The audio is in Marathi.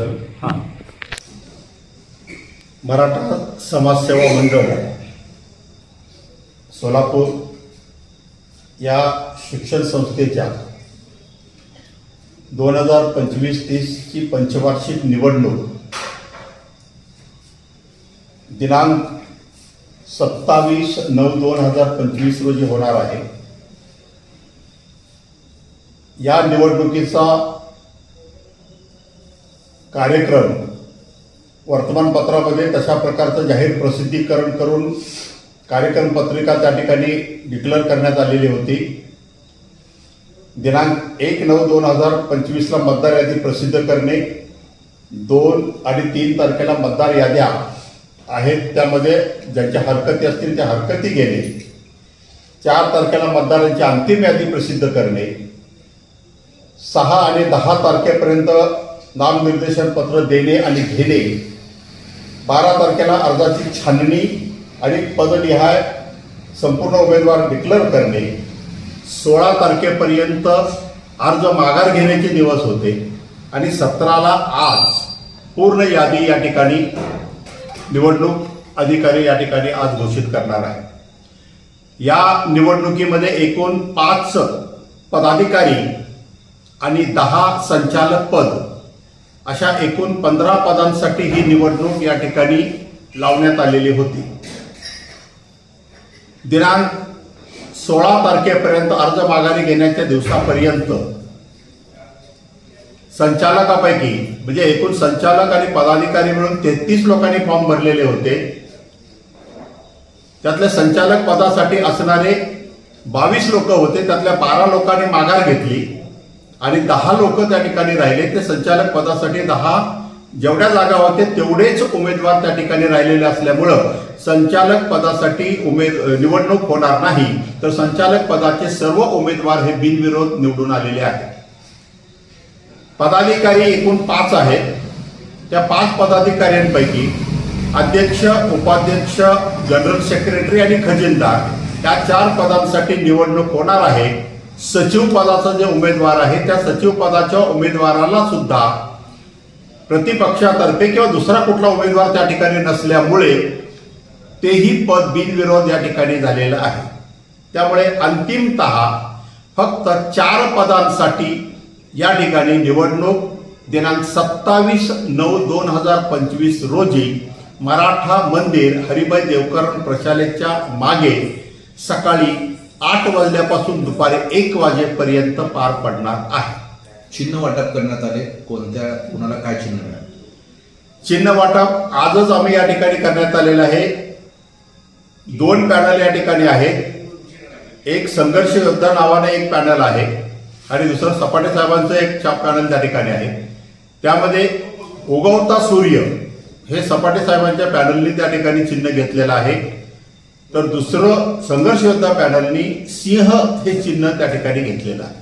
चल हां. मराठा समाजसेवा मंडळ सोलापूर या शिक्षण संस्थेच्या दोन हजार पंचवीस तीसची पंचवार्षिक निवडणूक दिनांक सत्तावीस नऊ दोन हजार पंचवीस रोजी होणार आहे. या निवडणुकीचा कार्यक्रम वर्तमानपत्रामध्ये तशा प्रकारचं जाहीर प्रसिद्धीकरण करून कार्यक्रम पत्रिका त्या ठिकाणी डिक्लेअर करण्यात आलेली होती. दिनांक एक नऊ दोन हजार पंचवीसला मतदार यादी प्रसिद्ध करणे दोन आणि तीन तारखेला मतदार याद्या आहेत त्यामध्ये ज्यांच्या हरकती असतील त्या हरकती घेणे चार तारखेला मतदारांची अंतिम यादी प्रसिद्ध करणे सहा आणि दहा तारखेपर्यंत नामनिर्देशन पत्र देणे आणि घेणे. बारा तारखेला अर्जाची छाननी आणि पदनिहाय संपूर्ण उमेदवार डिक्लेअर करणे. सोळा तारखेपर्यंत अर्ज माघार घेण्याचे दिवस होते. आणि सतराला आज पूर्ण यादी या ठिकाणी निवडणूक अधिकारी या ठिकाणी आज घोषित करणार आहे या निवडणुकीमध्ये एकूण पाच पदाधिकारी आणि दहा संचालक पद अशा एकूण पंधरा पदांसाठी ही निवडणूक या ठिकाणी लावण्यात आलेली होती. दिनांक सोळा तारखेपर्यंत अर्ज माघारी घेण्याच्या दिवसापर्यंत संचालकापैकी म्हणजे एकूण संचालक आणि पदाधिकारी मिळून तेहतीस लोकांनी फॉर्म भरलेले होते. त्यातल्या संचालक पदासाठी असणारे बावीस लोक होते त्यातल्या बारा लोकांनी माघार घेतली. आणि दहा लोक त्या ठिकाणी राहिले. ते संचालक पदासाठी दहा जेवढ्या जागा होते तेवढेच उमेदवार त्या ठिकाणी राहिलेले असल्यामुळं संचालक पदासाठी उमेद निवडणूक होणार नाही. तर संचालक पदाचे सर्व उमेदवार हे बिनविरोध निवडून आलेले आहेत. पदाधिकारी एकूण पाच आहेत. त्या पाच पदाधिकाऱ्यांपैकी अध्यक्ष उपाध्यक्ष जनरल सेक्रेटरी आणि खजिनदार या चार पदांसाठी निवडणूक होणार आहे. सचिव पदाचा जे उमेदवार आहे त्या सचिव पदाच्या उमेदवाराला सुद्धा प्रतिपक्षातर्फे किंवा दुसरा कुठला उमेदवार त्या ठिकाणी नसल्यामुळे तेही पद बिनविरोध या ठिकाणी झालेलं आहे. त्यामुळे अंतिमत फक्त चार पदांसाठी या ठिकाणी निवडणूक दिनांक सत्तावीस नऊ दोन हजार पंचवीस रोजी मराठा मंदिर हरिभाई देवकरण प्रशालेच्या मागे सकाळी आठ वाजल्यापासून दुपारी एक वाजेपर्यंत पार पडणार आहे. चिन्ह वाटप करण्यात आले. कोणत्या कुणाला काय चिन्ह मिळालं? चिन्ह वाटप आजच आम्ही या ठिकाणी करण्यात आलेलं आहे. दोन पॅनल या ठिकाणी आहेत. एक संघर्ष योद्धा नावाने एक पॅनल आहे आणि दुसरं सपाटे साहेबांचं एक पॅनल त्या ठिकाणी आहे. त्यामध्ये उगवता सूर्य हे सपाटे साहेबांच्या पॅनलनी त्या ठिकाणी चिन्ह घेतलेलं आहे. तर दुसरं संघर्ष योद्धा पॅनलनी सिंह हे चिन्ह त्या ठिकाणी घेतलेलं आहे.